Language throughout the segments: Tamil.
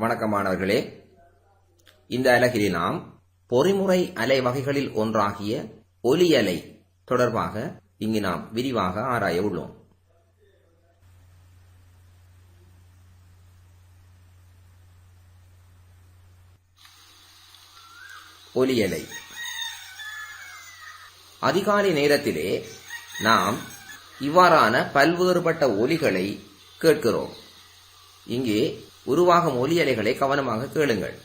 வணக்கமானவர்களே இந்த அலகில் நாம் பொறிமுறை அலை வகைகளில் ஒன்றாகிய ஒலி அலை தொடர்பாக இங்கு நாம் விரிவாக ஆராய உள்ளோம். ஒலி அலை. அதிகாலை நேரத்திலே நாம் இவ்வாறான பல்வேறுபட்ட ஒலிகளை கேட்கிறோம். இங்கே உருவாகும் ஒலி அலைகளை கவனமாக கேளுங்கள்.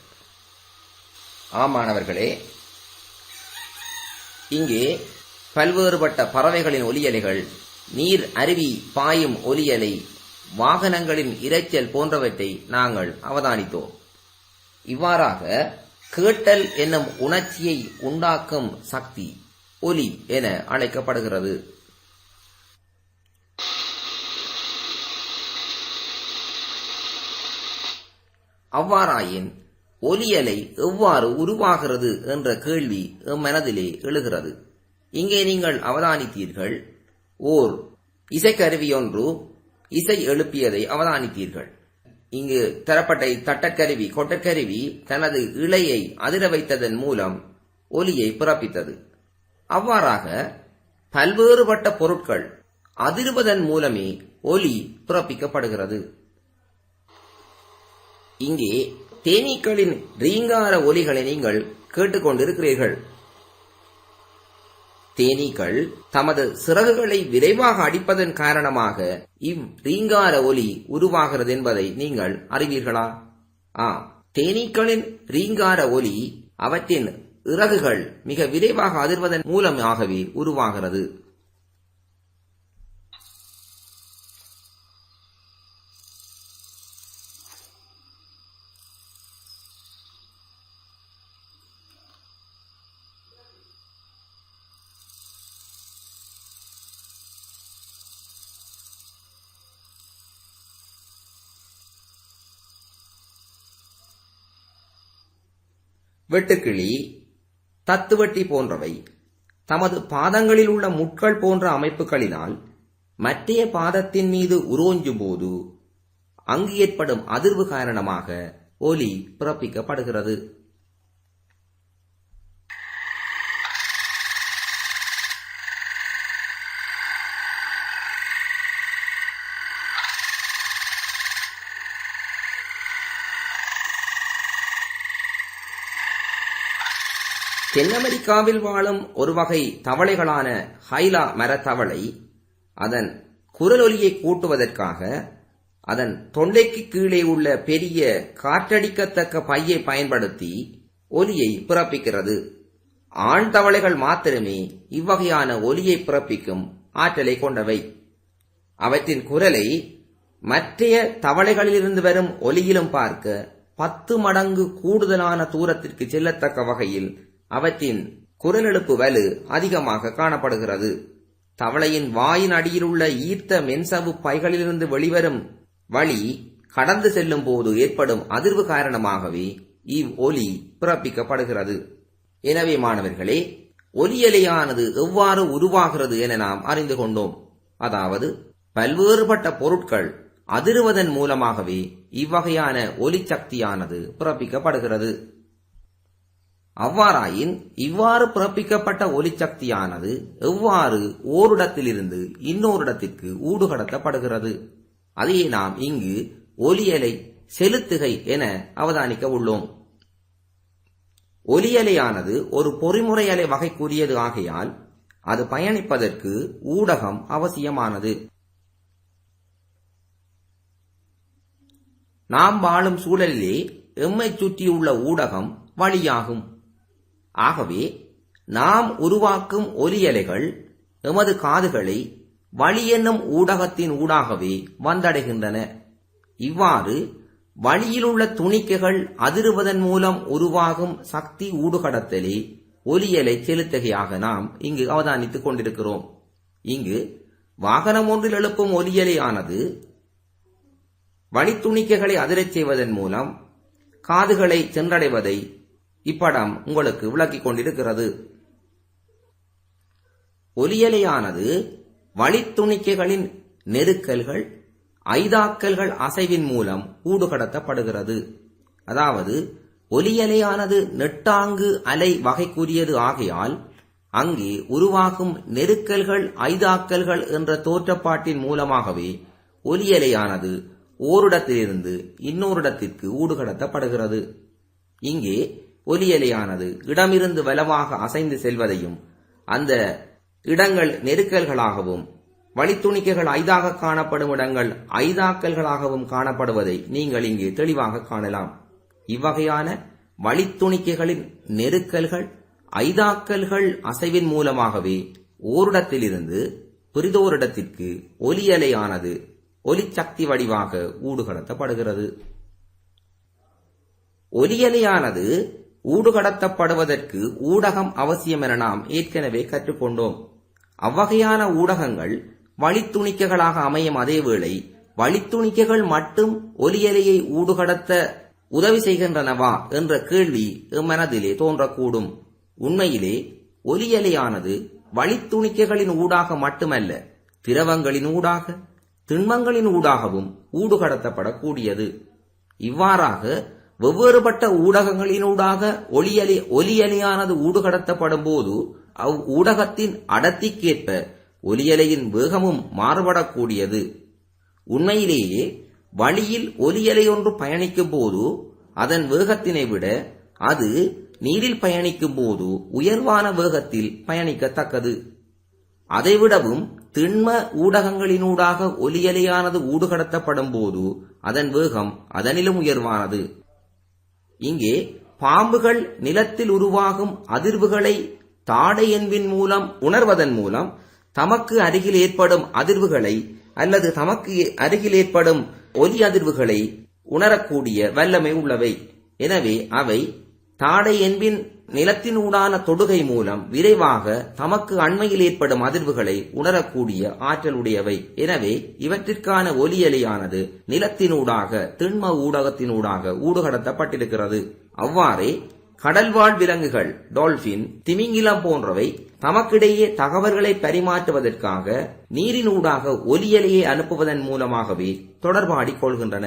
ஆமாணவர்களே இங்கே பல்வேறுபட்ட பறவைகளின் ஒலியலைகள் நீர் அருவி பாயும் ஒலியலை வாகனங்களின் இரைச்சல் போன்றவற்றை நாங்கள் அவதானித்தோம். இவ்வாறாக கேட்டல் என்னும் உணர்ச்சியை உண்டாக்கும் சக்தி ஒலி என அழைக்கப்படுகிறது. அவ்வாறாயின் ஒலியலை எவ்வாறு உருவாகிறது என்ற கேள்வி எம்மனதிலே எழுகிறது. இங்கே நீங்கள் அவதானித்தீர்கள். ஓர் இசைக்கருவியொன்று இசை எழுப்பியதை அவதானித்தீர்கள். இங்கு தரப்பட்ட தட்டக்கருவி கொட்டக்கருவி தனது இழையை அதிர வைத்ததன் மூலம் ஒலியை பிறப்பித்தது. அவ்வாறாக பல்வேறுபட்ட பொருட்கள் அதிர்வதன் மூலமே ஒலி பிறப்பிக்கப்படுகிறது. இங்கே தேனீக்களின் ரீங்கார ஒலிகளை நீங்கள் கேட்டுக்கொண்டிருக்கிறீர்கள். தேனீக்கள் தமது சிறகுகளை விரைவாக அடிப்பதன் காரணமாக இவ் ரீங்கார ஒலி உருவாகிறது என்பதை நீங்கள் அறிவீர்களா? ஆ தேனீக்களின் ரீங்கார ஒலி அவற்றின் இறகுகள் மிக விரைவாக அதிர்வதன் மூலமாகவே உருவாகிறது. வெட்டுக்கிளி தத்துவட்டி போன்றவை தமது பாதங்களில் உள்ள முட்கள் போன்ற அமைப்புகளினால் மற்றைய பாதத்தின் மீது உரோஞ்சும் போது அங்கு ஏற்படும் அதிர்வு காரணமாக ஒலி பிறப்பிக்கப்படுகிறது. தென் அமெரிக்காவில் வாழும் ஒரு வகை தவளைகளான ஹைலா மரத்தவளை அதன் குரலொலியை கூட்டுவதற்காக அதன் தொண்டைக்கு கீழே உள்ள பெரிய காற்றடிக்கத்தக்க பையை பயன்படுத்தி ஒலியை பிறப்பிக்கிறது. ஆண் தவளைகள் மாத்திரமே இவ்வகையான ஒலியை பிறப்பிக்கும் ஆற்றலை கொண்டவை. அவற்றின் குரலை மற்றைய தவளைகளிலிருந்து வரும் ஒலியிலும் பார்க்க பத்து மடங்கு கூடுதலான தூரத்திற்கு செல்லத்தக்க வகையில் அவற்றின் குரலெழுப்பு வலு அதிகமாக காணப்படுகிறது. தவளையின் வாயின் அடியிலுள்ள ஈர்த்த மென்சவு பைகளிலிருந்து வெளிவரும் வழி கடந்து செல்லும் போது ஏற்படும் அதிர்வு காரணமாகவே இவ் ஒலி பிறப்பிக்கப்படுகிறது. எனவே மாணவர்களே ஒலியலையானது எவ்வாறு உருவாகிறது என நாம் அறிந்து கொண்டோம். அதாவது பல்வேறுபட்ட பொருட்கள் அதிர்வதன் மூலமாகவே இவ்வகையான ஒலி சக்தியானது பிறப்பிக்கப்படுகிறது. அவ்வாறாயின் இவ்வாறு பிறப்பிக்கப்பட்ட ஒலிச்சக்தியானது எவ்வாறு ஓரிடத்திலிருந்து இன்னோரிடத்திற்கு ஊடுகடத்தப்படுகிறது. அதையே நாம் இங்கு ஒலியலை செலுத்துகை என அவதானிக்க உள்ளோம். ஒலியலையானது ஒரு பொறிமுறை அலை வகைக்குரியது ஆகையால் அது பயணிப்பதற்கு ஊடகம் அவசியமானது. நாம் வாழும் சூழலிலே எம்மை சுற்றியுள்ள ஊடகம் வழியாகும். ஆகவே நாம் உருவாக்கும் ஒலியலைகள் எமது காதுகளை வழி என்னும் ஊடகத்தின் ஊடாகவே வந்தடைகின்றன. இவ்வாறு வழியிலுள்ள துணிக்கைகள் அதிருவதன் மூலம் உருவாகும் சக்தி ஊடுகடத்தலே ஒலியலை செலுத்தகையாக நாம் இங்கு அவதானித்துக் கொண்டிருக்கிறோம். இங்கு வாகனம் ஒன்றில் எழுப்பும் ஒலியலையானது வழித்துணிக்கைகளை அதிரச் செய்வதன் மூலம் காதுகளை சென்றடைவதை இப்படம் உங்களுக்கு விளக்கிக் கொண்டிருக்கிறது. ஒலியலையானது வழித்துணிக்கைகளின் நெருக்கல்கள் ஐதாக்கல்கள் அசைவின் மூலம் ஊடுகடத்தப்படுகிறது. அதாவது ஒலியலையானது நெட்டாங்கு அலை வகைக்குரியது ஆகையால் அங்கே உருவாகும் நெருக்கல்கள் ஐதாக்கல்கள் என்ற தோற்றப்பாட்டின் மூலமாகவே ஒலியலையானது ஓரிடத்திலிருந்து இன்னொரு இடத்திற்கு ஊடுகடத்தப்படுகிறது. இங்கே ஒலியலையானது இடமிருந்து வலமாக அசைந்து செல்வதையும் அந்த இடங்கள் நெருக்கல்களாகவும் வழித்துணிக்கைகள் ஐதாக காணப்படும் இடங்கள் ஐதாக்கல்களாகவும் காணப்படுவதை நீங்கள் இங்கே தெளிவாக காணலாம். இவ்வகையான வழித்துணிக்கைகளின் நெருக்கல்கள் ஐதாக்கல்கள் அசைவின் மூலமாகவே ஓரிடத்திலிருந்து பிரிதோரிடத்திற்கு ஒலியலையானது ஒலிச்சக்தி வடிவாக ஊடுகடத்தப்படுகிறது. ஒலியலையானது ஊடுகடத்தப்படுவதற்கு ஊடகம் அவசியம் என நாம் ஏற்கனவே கற்றுக்கொண்டோம். அவ்வகையான ஊடகங்கள் வழித்துணிக்கைகளாக அமையும் அதேவேளை வழித்துணிக்கைகள் மட்டும் ஒலியலையை ஊடுகடத்த உதவி செய்கின்றனவா என்ற கேள்வி எம்மனதிலே தோன்றக்கூடும். உண்மையிலே ஒலியலையானது வழித்துணிக்கைகளின் ஊடாக மட்டுமல்ல திரவங்களின் ஊடாக திண்மங்களின் ஊடாகவும் ஊடுகடத்தப்படக்கூடியது. இவ்வாறாக வெவ்வேறுபட்ட ஊடகங்களினூடாக ஒளியலி ஒலியலையானது ஊடுகடத்தப்படும் போது அவ் ஊடகத்தின் அடர்த்திக்கேற்ப ஒலியலையின் வேகமும் மாறுபடக்கூடியது. உண்மையிலேயே வழியில் ஒலியலை ஒன்று பயணிக்கும் போது அதன் வேகத்தினை விட அது நீரில் பயணிக்கும் போது உயர்வான வேகத்தில் பயணிக்கத்தக்கது. அதைவிடவும் திண்ம ஊடகங்களினூடாக ஒலியலையானது ஊடுகடத்தப்படும் போது அதன் வேகம் அதனிலும் உயர்வானது. இங்கே பாம்புகள் நிலத்தில் உருவாகும் அதிர்வுகளை தாடை என்பின் மூலம் உணர்வதன் மூலம் தமக்கு அருகில் ஏற்படும் அதிர்வுகளை அல்லது தமக்கு அருகில் ஏற்படும் ஒலி அதிர்வுகளை உணரக்கூடிய வல்லமை உள்ளவை. எனவே அவை தாடை என்பின் நிலத்தினூடான தொடுகை மூலம் விரைவாக தமக்கு அண்மையில் ஏற்படும் அதிர்வுகளை உணரக்கூடிய ஆற்றலுடையவை எனவே இவற்றிற்கான ஒலியலையானது நிலத்தினூடாக திண்ம ஊடகத்தினூடாக ஊடுகடத்தப்பட்டிருக்கிறது. அவ்வாறே கடல்வாழ் விலங்குகள் டால்பின் திமிங்கிலம் போன்றவை தமக்கிடையே தகவல்களை பரிமாற்றுவதற்காக நீரினூடாக ஒலியலையை அனுப்புவதன் மூலமாகவே தொடர்பாடிக் கொள்கின்றன.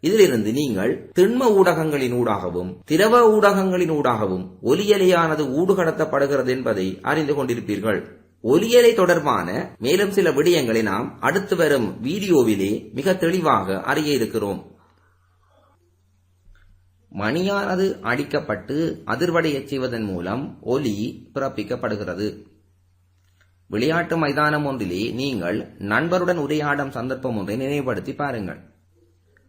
இதிலிருந்து நீங்கள் திண்ம ஊடகங்களின் ஊடாகவும் திரவ ஊடகங்களின் ஊடாகவும் ஒலியலையானது ஊடுகடத்தப்படுகிறது என்பதை அறிந்து கொண்டிருப்பீர்கள். ஒலியலை தொடர்பான மேலும் சில விடயங்களை நாம் அடுத்து வரும் வீடியோவிலே மிக தெளிவாக அறிய இருக்கிறோம். மணியானது அடிக்கப்பட்டு அதிர்வடையச் செய்வதன் மூலம் ஒலி பிறப்பிக்கப்படுகிறது. விளையாட்டு மைதானம் ஒன்றிலே நீங்கள் நண்பருடன் உரையாடும் சந்தர்ப்பம் ஒன்றை நினைவுபடுத்தி பாருங்கள்.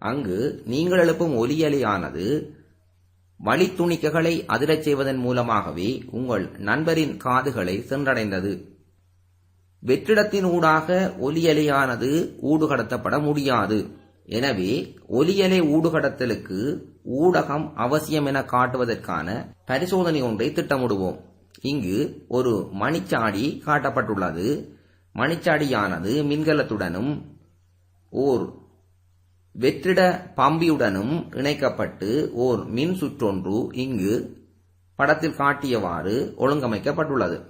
அங்கு நீங்கள் எழுப்பும் ஒலியலியானது வழித்துணிக்கைகளை அதிரச் செய்வதன் மூலமாகவே உங்கள் நண்பரின் காதுகளை சென்றடைந்தது. வெற்றிடத்தின் ஊடாக ஒலியலையானது ஊடுகடத்தப்பட முடியாது. எனவே ஒலியலை ஊடுகடத்தலுக்கு ஊடகம் அவசியம் என காட்டுவதற்கான பரிசோதனை ஒன்றை திட்டமிடுவோம். இங்கு ஒரு மணிச்சாடி காட்டப்பட்டுள்ளது. மணிச்சாடியானது மின்கலத்துடனும் ஓர் வெற்றிட பம்பியுடனும் இணைக்கப்பட்டு ஓர் மின் சுற்றொன்று இங்கு படத்தில் காட்டியவாறு ஒழுங்கமைக்கப்பட்டுள்ளது.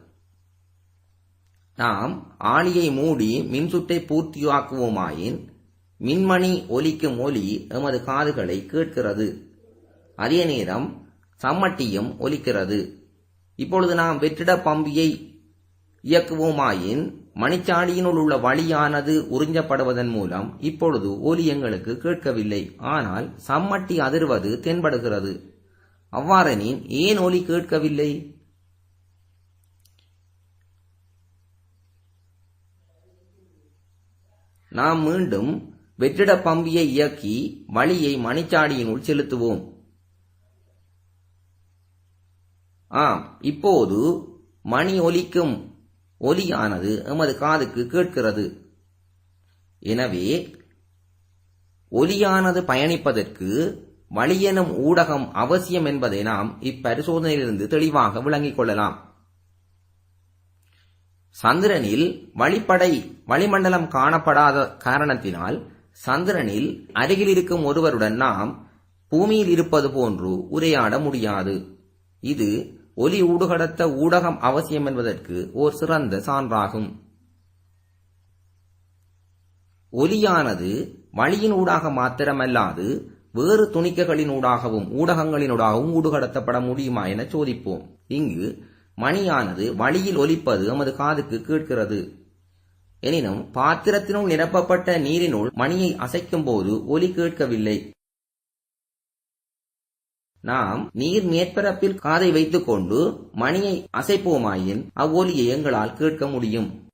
நாம் ஆளியை மூடி மின்சுற்றை பூர்த்தியாக்குவோமாயின் மின்மணி ஒலிக்கும் ஒலி எமது காதுகளை கேட்கிறது. அதே நேரம் சம்மட்டியும் ஒலிக்கிறது. இப்பொழுது நாம் வெற்றிட பம்பியை இயக்குவோமாயின் மணிச்சாடியினுள் உள்ள வழியானது உறிஞ்சப்படுவதன் மூலம் இப்பொழுது ஒலி எங்களுக்கு கேட்கவில்லை. ஆனால் சம்மட்டி அதிர்வது தென்படுகிறது. அவ்வாறெனின் ஏன் ஒலி கேட்கவில்லை? நாம் மீண்டும் வெற்றிட பம்பியை இயக்கி வழியை மணிச்சாடியினுள் செலுத்துவோம். ஆம் இப்போது மணி ஒலிக்கும் ஒலியானது எமது காதுக்கு கேட்கிறது. எனவே ஒலியானது பயணிப்பதற்கு வழியெனும் ஊடகம் அவசியம் என்பதை நாம் இப்பரிசோதனையிலிருந்து தெளிவாக விளங்கிக் கொள்ளலாம். சந்திரனில் வழிப்படை வளிமண்டலம் காணப்படாத காரணத்தினால் சந்திரனில் அருகில் இருக்கும் ஒருவருடன் நாம் பூமியில் இருப்பது போன்று உரையாட முடியாது. இது ஒலி ஊடுகடத்த ஊடகம் அவசியம் என்பதற்கு ஓர் சிறந்த சான்றாகும். ஒலியானது வழியின் ஊடாக மாத்திரமல்லாது வேறு துணிக்கைகளினூடாகவும் ஊடகங்களினூடாகவும் ஊடுகடத்தப்பட முடியுமா என சோதிப்போம். இங்கு மணியானது வழியில் ஒலிப்பது எமது காதுக்கு கேட்கிறது. எனினும் பாத்திரத்தினுள் நிரப்பப்பட்ட நீரினுள் மணியை அசைக்கும் போது ஒலி கேட்கவில்லை. நாம் நீர் மேற்பரப்பில் காதை வைத்துக் கொண்டு மணியை அசைப்போமாயின் அவ்வொலியை எங்களால் கேட்க முடியும்.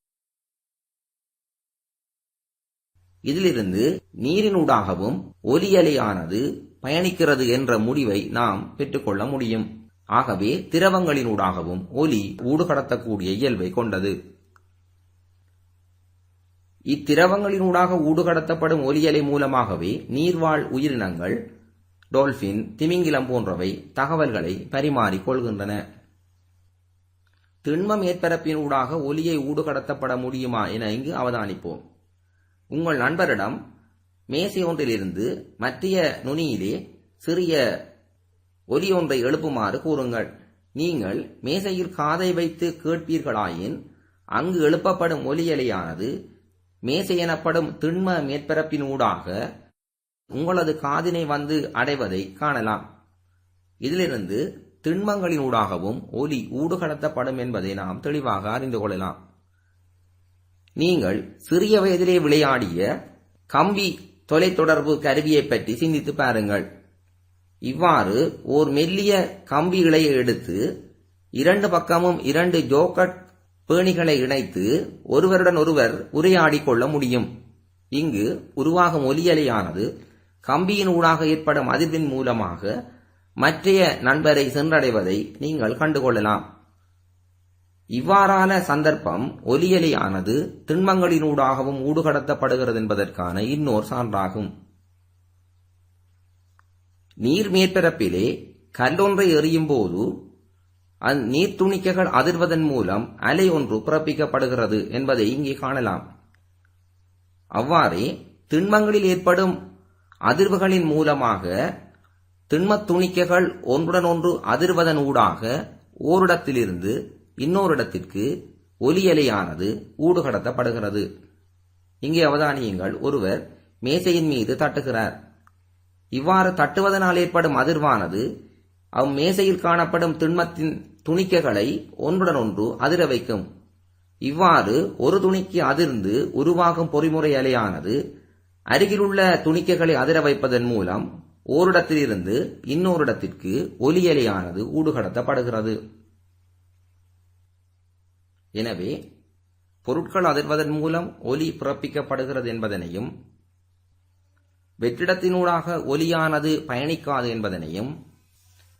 இதிலிருந்து நீரினூடாகவும் ஒலியலையானது பயணிக்கிறது என்ற முடிவை நாம் பெற்றுக்கொள்ள முடியும். ஆகவே திரவங்களினூடாகவும் ஒலி ஊடுகடத்தக்கூடிய இயல்பை கொண்டது. இத்திரவங்களினூடாக ஊடுகடத்தப்படும் ஒலியலை மூலமாகவே நீர்வாழ் உயிரினங்கள் டோல்பின் திமிங்கிலம் போன்றவை தகவல்களை பரிமாறிக் கொள்கின்றன. திண்ம மேற்பரப்பினூடாக ஒலியை ஊடுகடத்தப்பட முடியுமா என இங்கு அவதானிப்போம். உங்கள் நண்பரிடம் மேசை ஒன்றிலிருந்து மற்றைய நுனியிலே சிறிய ஒலி ஒன்றை எழுப்புமாறு கூறுங்கள். நீங்கள் மேசையில் காதை வைத்து கேட்பீர்களாயின் அங்கு எழுப்பப்படும் ஒலியலையானது மேசை எனப்படும் திண்ம மேற்பரப்பினூடாக உங்களது காதினை வந்து அடைவதை காணலாம். இதிலிருந்து திண்மங்களினூடாகவும் ஒலி ஊடுகடத்தப்படும் என்பதை நாம் தெளிவாக அறிந்து கொள்ளலாம். நீங்கள் சிறிய வயதிலே விளையாடிய கம்பி தொலைத்தொடர்பு கருவியை பற்றி சிந்தித்து பாருங்கள். இவ்வாறு ஓர் மெல்லிய கம்பி இலையை எடுத்து இரண்டு பக்கமும் இரண்டு ஜோக்கட் பேணிகளை இணைத்து ஒருவருடன் ஒருவர் உரையாடிக் கொள்ள முடியும். இங்கு உருவாகும் ஒலியலையானது கம்பியின் ஊடாக ஏற்படும் அதிர்வின் மூலமாக மற்றைய நண்பரை சென்றடைவதை நீங்கள் கண்டுகொள்ளலாம். இவ்வாறான சந்தர்ப்பம் ஒலியலையானது திண்மங்களினூடாகவும் ஊடுகடத்தப்படுகிறது என்பதற்கான இன்னோர் சான்றாகும். நீர் மேற்பரப்பிலே கல்லொன்றை எறியும் போது அந் நீர்த்துணிக்கைகள் அதிர்வதன் மூலம் அலை ஒன்று பிறப்பிக்கப்படுகிறது என்பதை இங்கே காணலாம். அவ்வாறே திண்மங்களில் ஏற்படும் அதிர்வுகளின் மூலமாக திண்மத் துணிக்கைகள் ஒன்றுடன் ஒன்று அதிர்வதன் ஊடாக ஓரிடத்திலிருந்து இன்னோரிடத்திற்கு ஒலியலையானது ஊடுகடத்தப்படுகிறது. இங்கே அவதானியுங்கள். ஒருவர் மேசையின் மீது தட்டுகிறார். இவ்வாறு தட்டுவதனால் ஏற்படும் அதிர்வானது அம்மேசையில் காணப்படும் திண்மத்தின் துணிக்கைகளை ஒன்றுடன் ஒன்று அதிர வைக்கும். இவ்வாறு ஒரு துணிக்கு அதிர்ந்து உருவாகும் பொறிமுறை அலையானது அருகிலுள்ள துணிக்கைகளை அதிர வைப்பதன் மூலம் ஓரிடத்திலிருந்து இன்னொரிடத்திற்கு ஒலி அலையானது ஊடுகடத்தப்படுகிறது. எனவே பொருட்கள் அதிர்வதன் மூலம் ஒலி பிறப்பிக்கப்படுகிறது என்பதனையும் வெற்றிடத்தினூடாக ஒலியானது பயணிக்காது என்பதனையும்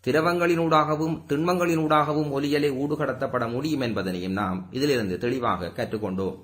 திரவங்களினூடாகவும் திண்மங்களினூடாகவும் ஒலியலை ஊடுகடத்தப்பட முடியும் என்பதனையும் நாம் இதிலிருந்து தெளிவாக கற்றுக்கொண்டோம்.